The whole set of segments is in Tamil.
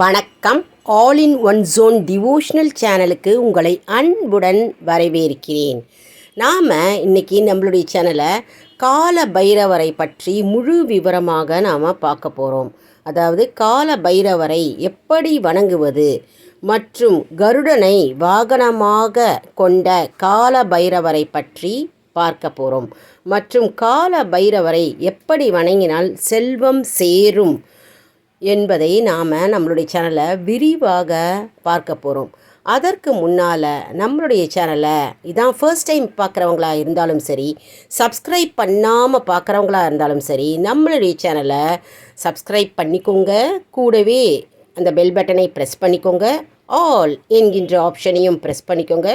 வணக்கம். All in one zone devotional சேனலுக்கு உங்களை அன்புடன் வரவேற்கிறேன். நாம் இன்னைக்கு நம்மளுடைய சேனலை கால பைரவரை பற்றி முழு விவரமாக நாம் பார்க்க போகிறோம் அதாவது கால பைரவரை எப்படி வணங்குவது மற்றும் கருடனை வாகனமாக கொண்ட கால பைரவரை பற்றி பார்க்க போகிறோம் மற்றும் கால பைரவரை எப்படி வணங்கினால் செல்வம் சேரும் என்பதை நாம் நம்மளுடைய சேனலை விரிவாக பார்க்க போகிறோம் அதற்கு முன்னால் நம்மளுடைய சேனலை இதான் ஃபர்ஸ்ட் டைம் பார்க்குறவங்களா இருந்தாலும் சரி சப்ஸ்கிரைப் பண்ணாமல் பார்க்குறவங்களா இருந்தாலும் சரி நம்மளுடைய சேனலை சப்ஸ்கிரைப் பண்ணிக்கோங்க. கூடவே அந்த பெல் பட்டனை ப்ரெஸ் பண்ணிக்கோங்க. ஆல் என்கின்ற ஆப்ஷனையும் ப்ரெஸ் பண்ணிக்கோங்க.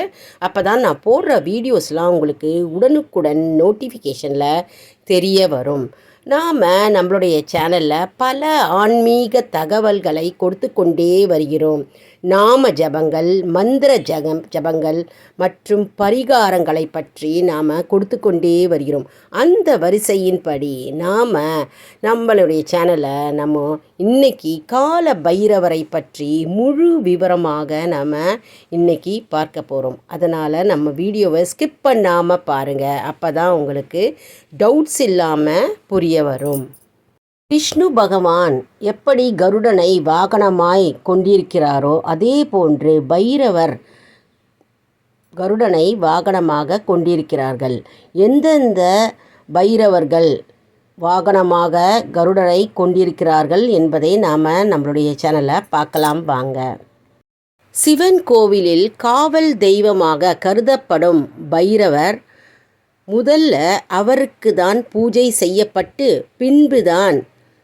அப்போ தான் நான் போடுற வீடியோஸ்லாம் உங்களுக்கு உடனுக்குடன் நோட்டிஃபிகேஷனில் தெரிய வரும். நாம் நம்மளுடைய சேனலில் பல ஆன்மீக தகவல்களை கொடுத்து கொண்டே வருகிறோம். நாம ஜபங்கள் மந்திர ஜகம் ஜபங்கள் மற்றும் பரிகாரங்களை பற்றி நாம் கொடுத்து கொண்டே வருகிறோம். அந்த வரிசையின்படி நாம் நம்மளுடைய சேனலை நம்ம இன்னைக்கு கால பைரவரை பற்றி முழு விவரமாக நாம் இன்னைக்கு பார்க்க போகிறோம் அதனால் நம்ம வீடியோவை ஸ்கிப் பண்ணாமல் பாருங்கள் அப்போ தான் உங்களுக்கு டவுட்ஸ் இல்லாமல் புரிய வரும். விஷ்ணு பகவான் எப்படி கருடனை வாகனமாய் கொண்டிருக்கிறாரோ அதே போன்று பைரவர் கருடனை வாகனமாக கொண்டிருக்கிறார்கள். எந்தெந்த பைரவர்கள் வாகனமாக கருடனை கொண்டிருக்கிறார்கள் என்பதை நாம் நம்மளுடைய சேனலை பார்க்கலாம் வாங்க. சிவன் கோவிலில் காவல் தெய்வமாக கருதப்படும் பைரவர் முதல்ல அவருக்கு தான் பூஜை செய்யப்பட்டு பின்புதான்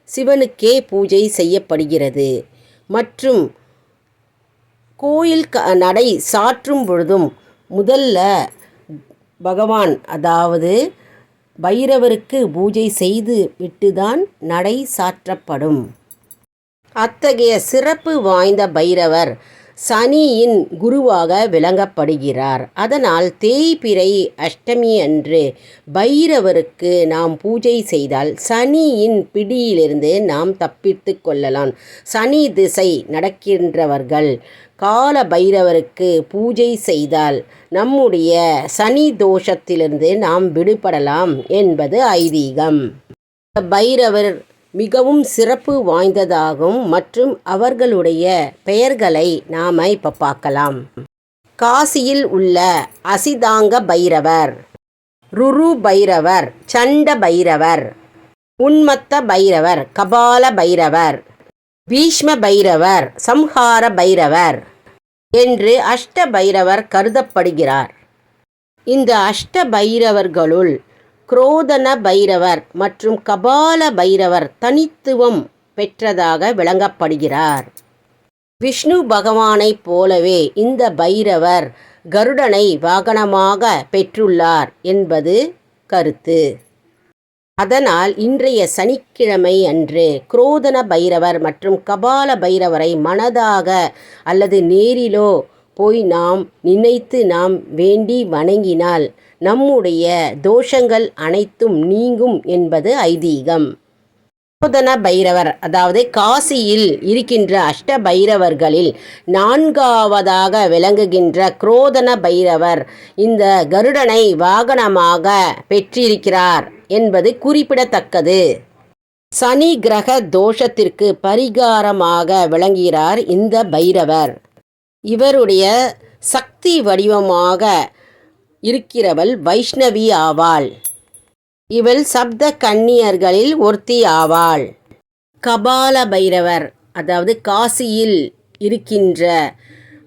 சிவனுக்கே பூஜை செய்யப்படுகிறது. மற்றும் கோயில் க நடை சாற்றும் பொழுதும் முதல்ல பகவான் அதாவது பைரவருக்கு பூஜை செய்து விட்டுதான் நடை சாற்றப்படும். அத்தகைய சிறப்பு வாய்ந்த பைரவர் சனியின் குருவாக விளங்கப்படுகிறார். அதனால் தேய்பிறை அஷ்டமி அன்று பைரவருக்கு நாம் பூஜை செய்தால் சனியின் பிடியிலிருந்து நாம் தப்பித்து கொள்ளலாம். சனி திசை நடக்கின்றவர்கள் கால பைரவருக்கு பூஜை செய்தால் நம்முடைய சனி தோஷத்திலிருந்து நாம் விடுபடலாம் என்பது ஐதீகம். பைரவர் மிகவும் சிறப்பு வாய்ந்ததாகும் மற்றும் அவர்களுடைய பெயர்களை நாம் இப்போ பார்க்கலாம். காசியில் உள்ள அசிதாங்க பைரவர் ருரு பைரவர் சண்ட பைரவர் உன்மத்த பைரவர் கபால பைரவர் பீஷ்ம பைரவர் சம்ஹார பைரவர் என்று அஷ்ட பைரவர் கருதப்படுகிறார். இந்த அஷ்ட பைரவர்களுள் குரோதன பைரவர் மற்றும் கபால பைரவர் தனித்துவம் பெற்றதாக விளங்கப்படுகிறார். விஷ்ணு பகவானைப் போலவே இந்த பைரவர் கருடனை வாகனமாக பெற்றுள்ளார் என்பது கருத்து. அதனால் இன்றைய சனிக்கிழமை அன்று குரோதன பைரவர் மற்றும் கபால பைரவரை மனதாக அல்லது நேரிலோ போய் நாம் நினைத்து நாம் வேண்டி வணங்கினால் நம்முடைய தோஷங்கள் அனைத்தும் நீங்கும் என்பது ஐதீகம். குரோதன பைரவர் அதாவது காசியில் இருக்கின்ற அஷ்ட பைரவர்களில் நான்காவதாக விளங்குகின்ற குரோதன பைரவர் இந்த கருடனை வாகனமாக பெற்றிருக்கிறார் என்பது குறிப்பிடத்தக்கது. சனி கிரக தோஷத்திற்கு பரிகாரமாக விளங்குகிறார் இந்த பைரவர். இவருடைய சக்தி வடிவமாக இருக்கிறவள் வைஷ்ணவி ஆவாள். இவள் சப்த கன்னியர்களில் ஒருத்தி ஆவாள். கபால பைரவர் அதாவது காசியில் இருக்கின்ற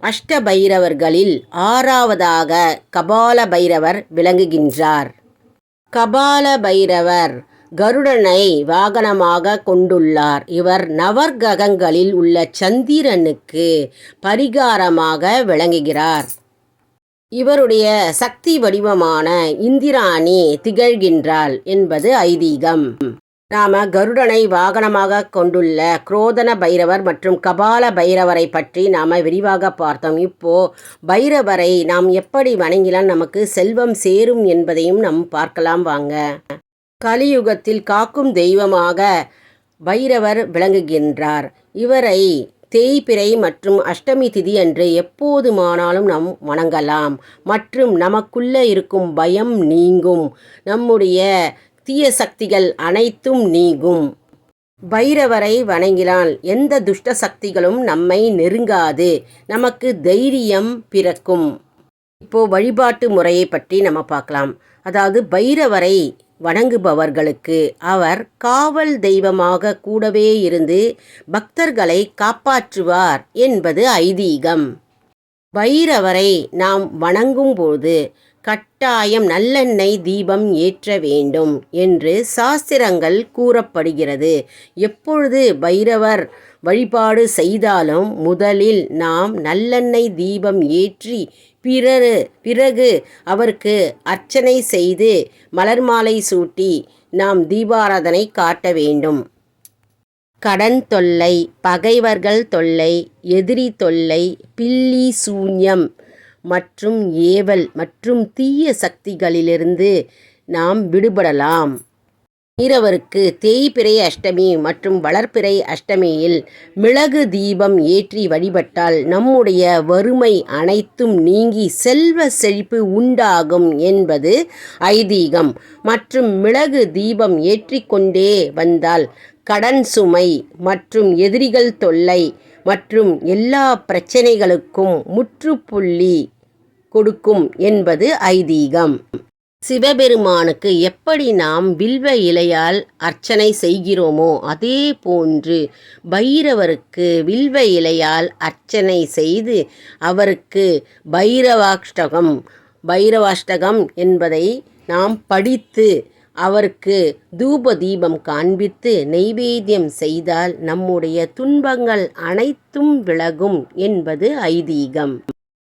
அஷ்ட பைரவர்களில் ஆறாவதாக கபால பைரவர் விளங்குகின்றார். கபால பைரவர் கருடனை வாகனமாக கொண்டுள்ளார். இவர் நவர்ககங்களில் உள்ள சந்திரனுக்கு பரிகாரமாக விளங்குகிறார். இவருடைய சக்தி வடிவமான இந்திராணி திகழ்கின்றாள் என்பது ஐதீகம். நாம கருடனை வாகனமாக கொண்டுள்ள குரோதன பைரவர் மற்றும் கபால பைரவரை பற்றி நாம விரிவாக பார்த்தோம். இப்போ பைரவரை நாம் எப்படி வணங்கினால் நமக்கு செல்வம் சேரும் என்பதையும் நாம் பார்க்கலாம் வாங்க. கலியுகத்தில் காக்கும் தெய்வமாக பைரவர் விளங்குகின்றார். இவரை தேய்பிறை மற்றும் அஷ்டமி திதி அன்று எப்போதுமானாலும் நாம் வணங்கலாம். மற்றும் நமக்குள்ளே இருக்கும் பயம் நீங்கும். நம்முடைய தீய சக்திகள் அனைத்தும் நீங்கும். பைரவரை வணங்கினால் எந்த துஷ்ட சக்திகளும் நம்மை நெருங்காது. நமக்கு தைரியம் பிறக்கும். இப்போ வழிபாட்டு முறையை பற்றி நம்ம பார்க்கலாம். அதாவது பைரவரை வணங்குபவர்களுக்கு அவர் காவல் தெய்வமாக கூடவே இருந்து பக்தர்களை காப்பாற்றுவார் என்பது ஐதீகம். பைரவரை நாம் வணங்கும்போது கட்டாயம் நல்லெண்ணெய் தீபம் ஏற்ற வேண்டும் என்று சாஸ்திரங்கள் கூறப்படுகிறது. எப்பொழுது பைரவர் வழிபாடு செய்தாலும் முதலில் நாம் நல்லெண்ணெய் தீபம் ஏற்றி பிறகு பிறகு அவருக்கு அர்ச்சனை செய்து மலர் மாலை சூட்டி நாம் தீபாராதனை காட்ட வேண்டும். கடன் தொல்லை பகைவர்கள் தொல்லை எதிரி தொல்லை பில்லி சூன்யம் மற்றும் ஏவல் மற்றும் தீய சக்திகளிலிருந்து நாம் விடுபடலாம். பைரவருக்கு தேய்பிறை அஷ்டமி மற்றும் வளர்ப்பிறை அஷ்டமியில் மிளகு தீபம் ஏற்றி வழிபட்டால் நம்முடைய வறுமை அனைத்தும் நீங்கி செல்வ செழிப்பு உண்டாகும் என்பது ஐதீகம். மற்றும் மிளகு தீபம் ஏற்றிக்கொண்டே வந்தால் கடன் சுமை மற்றும் எதிரிகள் தொல்லை மற்றும் எல்லா பிரச்சனைகளுக்கும் முற்றுப்புள்ளி கொடுக்கும் என்பது ஐதீகம். சிவபெருமானுக்கு எப்படி நாம் வில்வ இலையால் அர்ச்சனை செய்கிறோமோ அதே போன்று பைரவருக்கு வில்வ இலையால் அர்ச்சனை செய்து அவருக்கு பைரவாஷ்டகம் பைரவாஷ்டகம் என்பதை நாம் படித்து அவருக்கு தூப தீபம் காண்பித்து நெய்வேத்தியம் செய்தால் நம்முடைய துன்பங்கள் அனைத்தும் விலகும் என்பது ஐதீகம்.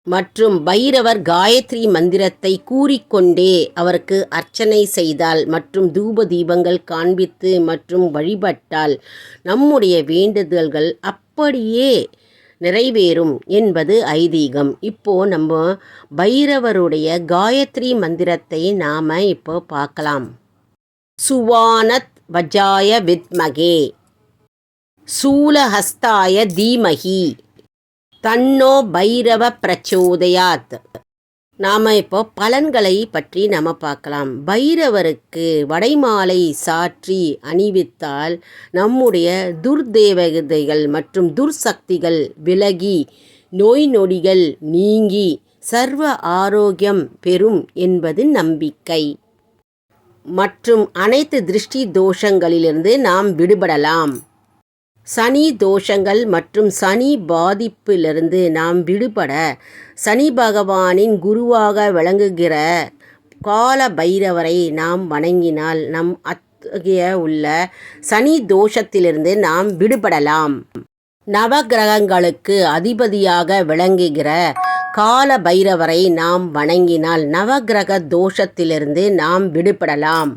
மற்றும் பைரவர் காயத்ரி மந்திரத்தை கூறிக்கொண்டே அவருக்கு அர்ச்சனை செய்தால் மற்றும் தூப தீபங்கள் காண்பித்து மற்றும் வழிபட்டால் நம்முடைய வேண்டுதல்கள் அப்படியே நிறைவேறும் என்பது ஐதீகம். இப்போ நம்ம பைரவருடைய காயத்ரி மந்திரத்தை நாம் இப்போ பார்க்கலாம். சுவானத் வஜாய வித்மகே. சூலஹஸ்தாய தீமகி. தன்னோ பைரவ பிரச்சோதயாத். நாம் இப்போ பலன்களை பற்றி நம்ம பார்க்கலாம். பைரவருக்கு வடைமாலை சாற்றி அணிவித்தால் நம்முடைய துர்தேவதைகள் மற்றும் துர்சக்திகள் விலகி நோய் நொடிகள் நீங்கி சர்வ ஆரோக்கியம் பெறும் என்பது நம்பிக்கை. மற்றும் அனைத்து திருஷ்டி தோஷங்களிலிருந்து நாம் விடுபடலாம். சனி தோஷங்கள் மற்றும் சனி பாதிப்பிலிருந்து நாம் விடுபட சனி பகவானின் குருவாக விளங்குகிற கால பைரவரை நாம் வணங்கினால் நம் அத்தகைய உள்ள சனி தோஷத்திலிருந்து நாம் விடுபடலாம். நவகிரகங்களுக்கு அதிபதியாக விளங்குகிற கால பைரவரை நாம் வணங்கினால் நவகிரக தோஷத்திலிருந்து நாம் விடுபடலாம்.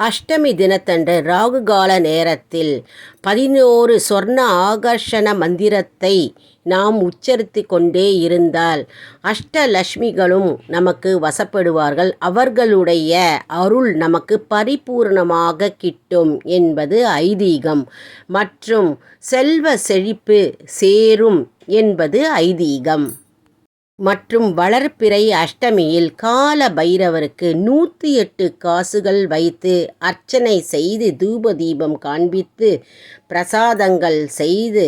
அஷ்டமி தினத்தன்று ராகு கால நேரத்தில் பதினோரு சொர்ண ஆகர்ஷண மந்திரத்தை நாம் உச்சரித்து கொண்டே இருந்தால் அஷ்டலக்ஷ்மிகளும் நமக்கு வசப்படுவார்கள். அவர்களுடைய அருள் நமக்கு பரிபூர்ணமாக கிட்டும் என்பது ஐதீகம். மற்றும் செல்வ செழிப்பு சேரும் என்பது ஐதீகம். மற்றும் வளர்ப்பிறை அஷ்டமியில் கால பைரவருக்கு நூற்றி எட்டு காசுகள் வைத்து அர்ச்சனை செய்து தூப தீபம் காண்பித்து பிரசாதங்கள் செய்து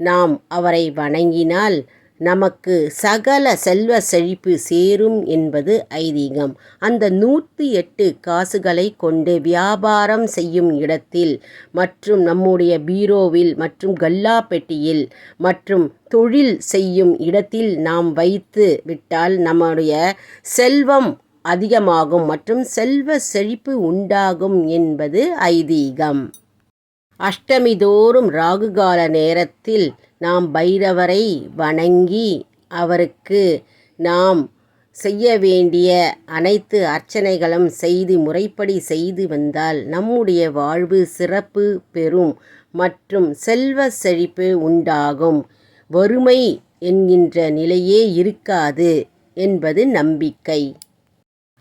நாம் அவரை வணங்கினால் நமக்கு சகல செல்வ செழிப்பு சேரும் என்பது ஐதீகம். அந்த நூற்றி எட்டு காசுகளை கொண்டு வியாபாரம் செய்யும் இடத்தில் மற்றும் நம்முடைய பீரோவில் மற்றும் கல்லா பெட்டியில் மற்றும் தொழில் செய்யும் இடத்தில் நாம் வைத்து விட்டால் நம்முடைய செல்வம் அதிகமாகும் மற்றும் செல்வ செழிப்பு உண்டாகும் என்பது ஐதீகம். அஷ்டமிதோறும் ராகுகால நேரத்தில் நாம் பைரவரை வணங்கி அவருக்கு நாம் செய்ய வேண்டிய அனைத்து அர்ச்சனைகளும் செய்து முறைப்படி செய்து வந்தால் நம்முடைய வாழ்வு சிறப்பு பெறும் மற்றும் செல்வ செழிப்பு உண்டாகும். வறுமை என்கின்ற நிலையே இருக்காது என்பது நம்பிக்கை.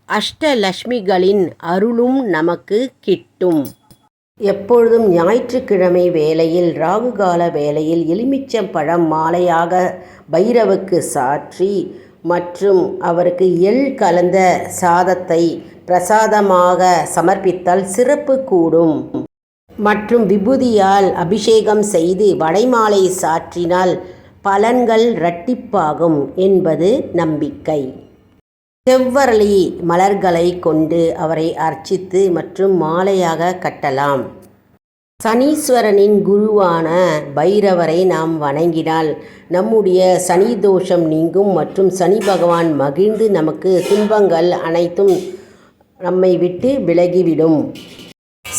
அஷ்டலக்ஷ்மிகளின் அருளும் நமக்கு கிட்டும். எப்பொழுதும் ஞாயிற்றுக்கிழமை வேளையில் ராகுகால வேளையில் எலுமிச்சம் பழம் மாலையாக பைரவுக்கு சாற்றி மற்றும் அவருக்கு எள் கலந்த சாதத்தை பிரசாதமாக சமர்ப்பித்தால் சிறப்பு கூடும். மற்றும் விபூதியால் அபிஷேகம் செய்து வடைமாலை சாற்றினால் பலன்கள் இரட்டிப்பாகும் என்பது நம்பிக்கை. செவ்வரளி மலர்களை கொண்டு அவரை அர்ச்சித்து மற்றும் மாலையாக கட்டலாம். சனீஸ்வரனின் குருவான பைரவரை நாம் வணங்கினால் நம்முடைய சனி தோஷம் நீங்கும் மற்றும் சனி பகவான் மகிழ்ந்து நமக்கு துன்பங்கள் அனைத்தும் நம்மை விட்டு விலகிவிடும்.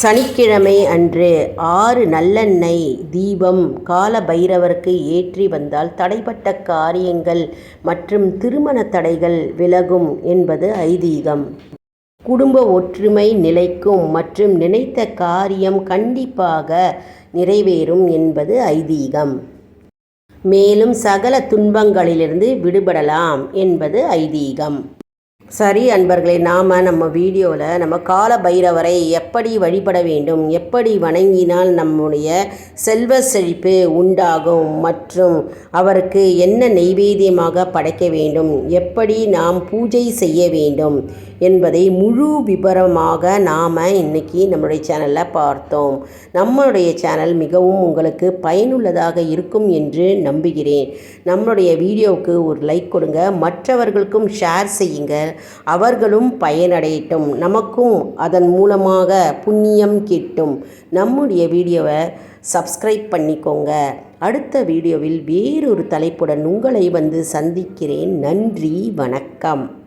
சனிக்கிழமை அன்று ஆறு நல்லெண்ணெய் தீபம் கால பைரவருக்கு ஏற்றி வந்தால் தடைப்பட்ட காரியங்கள் மற்றும் திருமண தடைகள் விலகும் என்பது ஐதீகம். குடும்ப ஒற்றுமை நிலைக்கும் மற்றும் நினைத்த காரியம் கண்டிப்பாக நிறைவேறும் என்பது ஐதீகம். மேலும் சகல துன்பங்களிலிருந்து விடுபடலாம் என்பது ஐதீகம். சரி அன்பர்களே நாம் நம்ம வீடியோவில் நம்ம கால பைரவரை எப்படி வழிபட வேண்டும் எப்படி வணங்கினால் நம்முடைய செல்வ செழிப்பு உண்டாகும் மற்றும் அவருக்கு என்ன நெய்வேத்தியமாக படைக்க வேண்டும் எப்படி நாம் பூஜை செய்ய வேண்டும் என்பதை முழு விபரமாக நாம் இன்றைக்கி நம்மளுடைய சேனலில் பார்த்தோம். நம்மளுடைய சேனல் மிகவும் உங்களுக்கு பயனுள்ளதாக இருக்கும் என்று நம்புகிறேன். நம்மளுடைய வீடியோவுக்கு ஒரு லைக் கொடுங்க மற்றவர்களுக்கும் ஷேர் செய்யுங்கள். அவர்களும் பயனடையட்டும். நமக்கும் அதன் மூலமாக புண்ணியம் கிட்டும். நம்முடைய வீடியோவை சப்ஸ்கிரைப் பண்ணிக்கோங்க. அடுத்த வீடியோவில் வேறொரு தலைப்புடன் உங்களை வந்து சந்திக்கிறேன். நன்றி வணக்கம்.